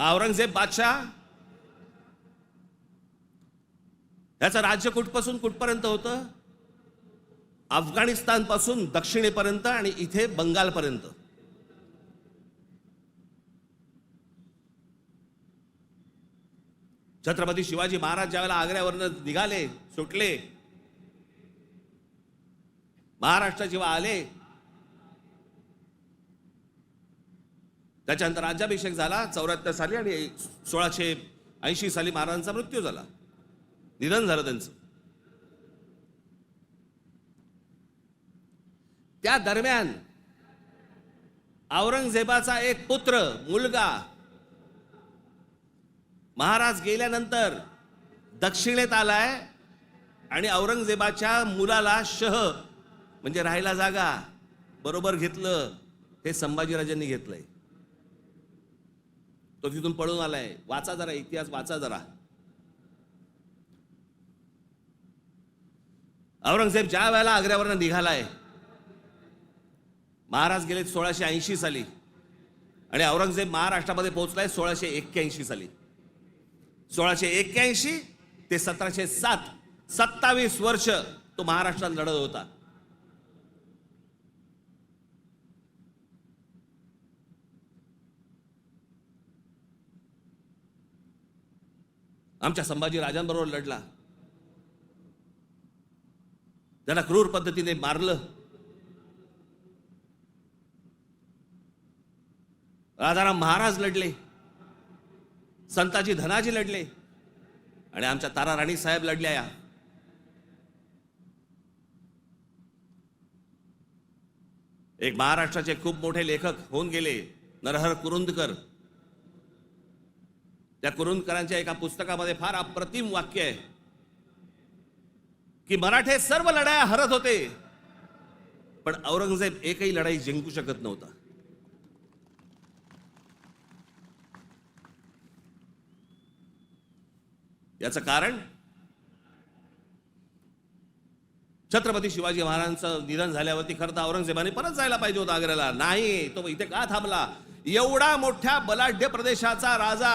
औरंगजेब बादशाह? याचं राज्य कुठपासून कुठपर्यंत होतं? अफगाणिस्तानपासून दक्षिणेपर्यंत आणि इथे बंगालपर्यंत. छत्रपती शिवाजी महाराज ज्यावेळेला आग्र्यावरनं निघाले सुटले महाराष्ट्र जेव्हा आले त्याच्यानंतर राज्याभिषेक झाला चौऱ्याहत्तर साली आणि सोळाशे ऐंशी साली महाराजांचा मृत्यू झाला. निधन झालं त्यांचं. त्या दरम्यान औरंगजेबाचा एक पुत्र मुलगा महाराज गेल्यानंतर दक्षिणेत आलाय आणि औरंगजेबाच्या मुलाला शह म्हणजे राहायला जागा बरोबर घेतलं हे संभाजीराजांनी घेतलंय. तो तिथून पळून आलाय. वाचा जरा इतिहास वाचा जरा. औरंगजेब ज्या वेळेला आग्र्यावरनं निघालाय महाराज गेले सोळाशे ऐंशी साली. आणि औरंगजेब महाराष्ट्रामध्ये पोहोचलाय सोळाशे एक्क्याऐंशी साली. सोळाशे एक्क्याऐंशी ते सतराशे सात सत्तावीस वर्ष तो महाराष्ट्रात लढत होता. आमच्या संभाजी राजांबरोबर लढला. त्याला क्रूर पद्धतीने मारलं. राजाराम महाराज लढले. संताजी धनाजी लढले. आणि आमच्या तारा राणी साहेब लढल्या या. एक महाराष्ट्राचे खूप मोठे लेखक होऊन गेले नरहर कुरुंदकर. त्या कुरुंदकरांच्या एका पुस्तकामध्ये फार अप्रतिम वाक्य आहे की मराठे सर्व लढाया हरत होते पण औरंगजेब एकही लढाई जिंकू शकत नव्हता. याचं कारण? छत्रपती शिवाजी महाराजांचं निधन झाल्यावरती खरं तर औरंगजेबाने परत जायला पाहिजे होता आग्र्याला. नाही तो इथे का थांबला? एवढा मोठ्या बलाढ्य प्रदेशाचा राजा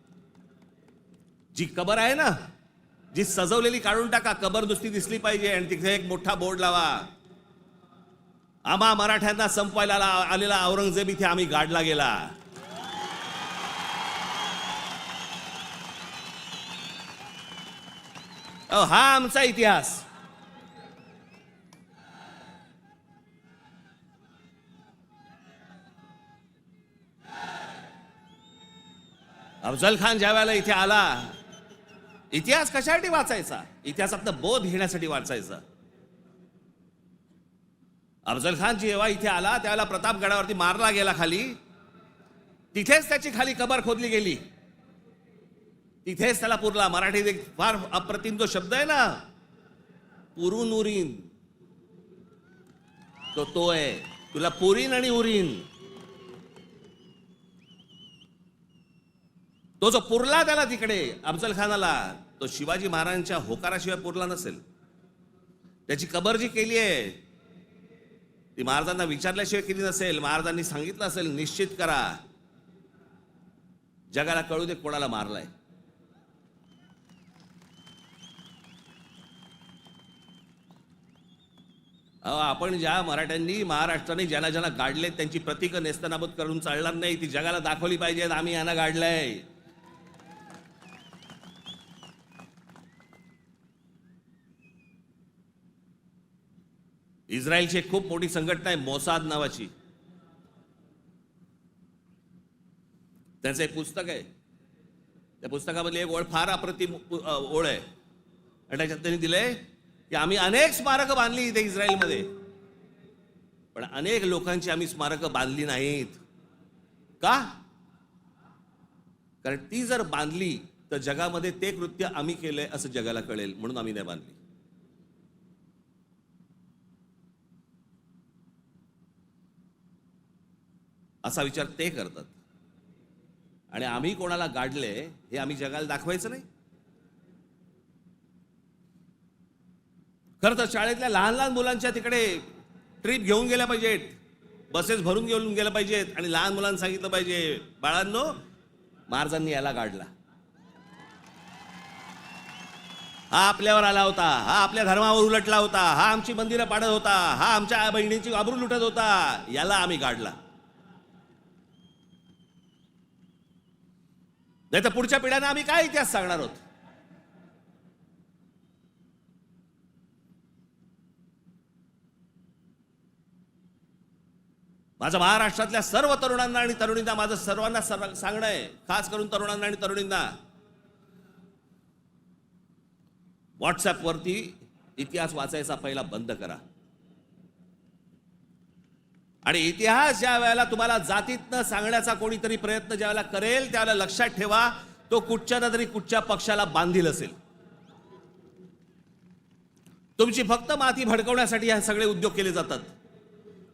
जी कबर आहे ना जी सजवलेली काढून टाका कबर नुसती दिसली पाहिजे आणि तिथे एक मोठा बोर्ड लावा. आम्हा मराठ्यांना संपवायला आलेला औरंगजेब इथे आम्ही गाडला गेला. अहो, हा आमचा इतिहास. अफजल खान ज्या वेळेला इथे आला इतिहास कशासाठी वाचायचा? इतिहासातनं बोध घेण्यासाठी वाचायचा. अफजल खान जेव्हा इथे आला त्यावेळेला प्रतापगडावरती मारला गेला खाली. तिथेच त्याची खाली कबर खोदली गेली. तिथेच त्याला पुरला. मराठीत एक फार अप्रतिम जो शब्द आहे ना पुरून उरीन. तो तो आहे. तुला पुरीन आणि उरीन. तो जो पुरला त्याला तिकडे अफजल खानाला तो शिवाजी महाराजांच्या होकाराशिवाय पुरला नसेल. त्याची कबर जी केली आहे ती महाराजांना विचारल्याशिवाय केली नसेल महाराजांनी सांगितलं असेल निश्चित करा. जगाला कळू दे कोणाला मारलाय. अहो, आपण ज्या मराठ्यांनी महाराष्ट्राने ज्यांना ज्यांना गाडले त्यांची प्रतीकं नेस्तनाबूत करून चालणार नाही ती जगाला दाखवली पाहिजेत आम्ही यांना गाडलंय. इस्रायलची एक खूप मोठी संघटना आहे मोसाद नावाची. त्यांचं एक पुस्तक आहे. त्या पुस्तकामधली एक ओळ फार अप्रतिम ओळ आहे. आणि त्याच्यात त्यांनी दिलंय की आम्ही अनेक स्मारकं बांधली इथे इस्रायलमध्ये. पण अनेक लोकांची आम्ही स्मारकं बांधली नाहीत. का? कारण ती जर बांधली तर जगामध्ये ते कृत्य आम्ही केलंय असं जगाला कळेल म्हणून आम्ही नाही बांधली. असा विचार ते करतात. आणि आम्ही कोणाला गाडले हे आम्ही जगाला दाखवायचं नाही. खरं तर शाळेतल्या लहान लहान मुलांच्या तिकडे ट्रिप घेऊन गेल्या पाहिजेत. बसेस भरून घेऊन गेल्या पाहिजेत आणि लहान मुलांना सांगितलं पाहिजे बाळांनो महाराजांनी याला गाडला. हा आपल्यावर आला होता हा आपल्या धर्मावर उलटला होता हा आमची मंदिरं पाडत होता हा आमच्या बहिणीची आबरू लुटत होता याला आम्ही गाडला. नाही तर पुढच्या पिढ्यांना आम्ही काय इतिहास सांगणार आहोत? माझं महाराष्ट्रातल्या सर्व तरुणांना आणि तरुणींना माझं सर्वांना सर्व सांगणं आहे खास करून तरुणांना आणि तरुणींना. व्हॉट्सॲपवरती इतिहास वाचायचा पहिला बंद करा. आणि इतिहास ज्या वेळेला तुम्हाला जातीतनं सांगण्याचा कोणीतरी प्रयत्न ज्या वेळेला करेल त्यावेळेला लक्षात ठेवा तो कुठच्या ना तरी कुठच्या पक्षाला बांधील असेल. तुमची फक्त माती भडकवण्यासाठी हे सगळे उद्योग केले जातात.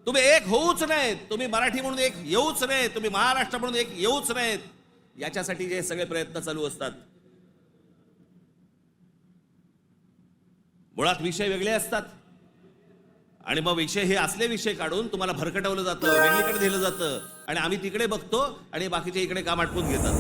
तुम्ही एक होऊच नाहीत तुम्ही मराठी म्हणून एक येऊच नाहीत तुम्ही महाराष्ट्र म्हणून एक येऊच नाहीत याच्यासाठी जे सगळे प्रयत्न चालू असतात. मुळात विषय वेगळे असतात. आणि मग विषय हे असले विषय काढून तुम्हाला भरकटवलं जातं वेगळीकडे दिलं जातं. आणि आम्ही तिकडे बघतो आणि बाकीचे इकडे काम आटपून घेतात.